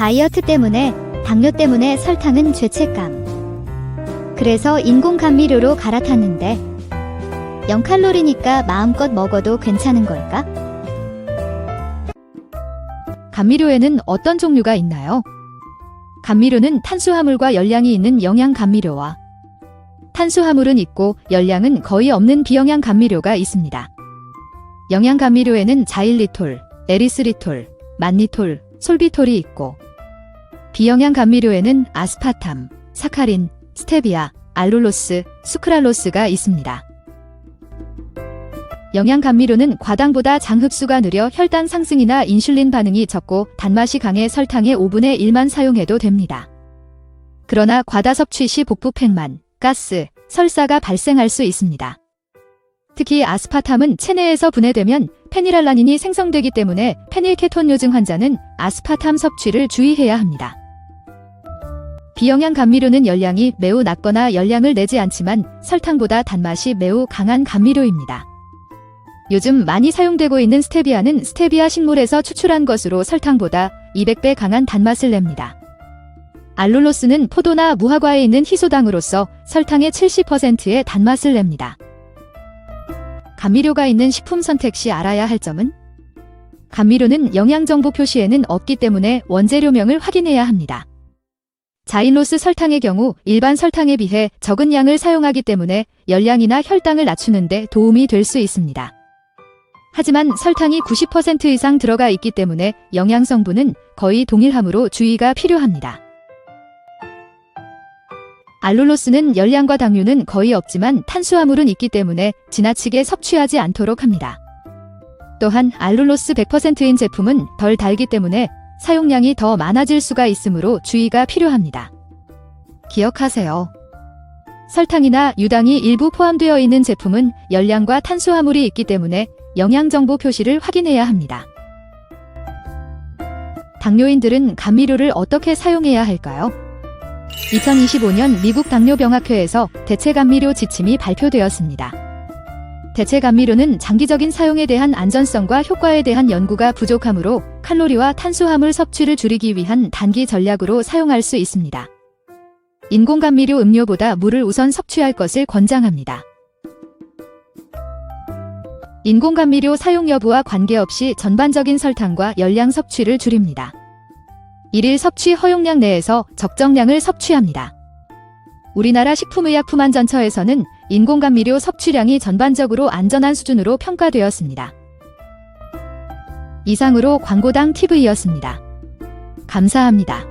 다이어트 때문에, 당뇨 때문에 설탕은 죄책감. 그래서 인공 감미료로 갈아탔는데, 0칼로리니까 마음껏 먹어도 괜찮은 걸까? 감미료에는 어떤 종류가 있나요? 감미료는 탄수화물과 열량이 있는 영양 감미료와 탄수화물은 있고 열량은 거의 없는 비영양 감미료가 있습니다. 영양 감미료에는 자일리톨, 에리스리톨, 만니톨, 솔비톨이 있고 비영양 감미료에는 아스파탐, 사카린, 스테비아, 알룰로스, 수크랄로스가 있습니다. 영양 감미료는 과당보다 장 흡수가 느려 혈당 상승이나 인슐린 반응이 적고 단맛이 강해 설탕의 5분의 1만 사용해도 됩니다. 그러나 과다 섭취 시 복부 팽만, 가스, 설사가 발생할 수 있습니다. 특히 아스파탐은 체내에서 분해되면 페니랄라닌이 생성되기 때문에 페닐케톤 요증 환자는 아스파탐 섭취를 주의해야 합니다. 비영양 감미료는 열량이 매우 낮거나 열량을 내지 않지만 설탕보다 단맛이 매우 강한 감미료입니다. 요즘 많이 사용되고 있는 스테비아는 스테비아 식물에서 추출한 것으로 설탕보다 200배 강한 단맛을 냅니다. 알룰로스는 포도나 무화과에 있는 희소당으로서 설탕의 70%의 단맛을 냅니다. 감미료가 있는 식품 선택 시 알아야 할 점은 감미료는 영양정보 표시에는 없기 때문에 원재료명을 확인해야 합니다. 자인로스 설탕의 경우 일반 설탕에 비해 적은 양을 사용하기 때문에 열량이나 혈당을 낮추는데 도움이 될 수 있습니다. 하지만 설탕이 90% 이상 들어가 있기 때문에 영양 성분은 거의 동일하므로 주의가 필요합니다. 알룰로스는 열량과 당류는 거의 없지만 탄수화물은 있기 때문에 지나치게 섭취하지 않도록 합니다. 또한 알룰로스 100%인 제품은 덜 달기 때문에 사용량이 더 많아질 수가 있으므로 주의가 필요합니다. 기억하세요. 설탕이나 유당이 일부 포함되어 있는 제품은 열량과 탄수화물이 있기 때문에 영양정보 표시를 확인해야 합니다. 당뇨인들은 감미료를 어떻게 사용해야 할까요? 2025년 미국 당뇨병학회에서 대체 감미료 지침이 발표되었습니다. 대체 감미료는 장기적인 사용에 대한 안전성과 효과에 대한 연구가 부족하므로 칼로리와 탄수화물 섭취를 줄이기 위한 단기 전략으로 사용할 수 있습니다. 인공 감미료 음료보다 물을 우선 섭취할 것을 권장합니다. 인공 감미료 사용 여부와 관계없이 전반적인 설탕과 열량 섭취를 줄입니다. 일일 섭취 허용량 내에서 적정량을 섭취합니다. 우리나라 식품의약품안전처에서는 인공감미료 섭취량이 전반적으로 안전한 수준으로 평가되었습니다. 이상으로 광고당 TV였습니다. 감사합니다.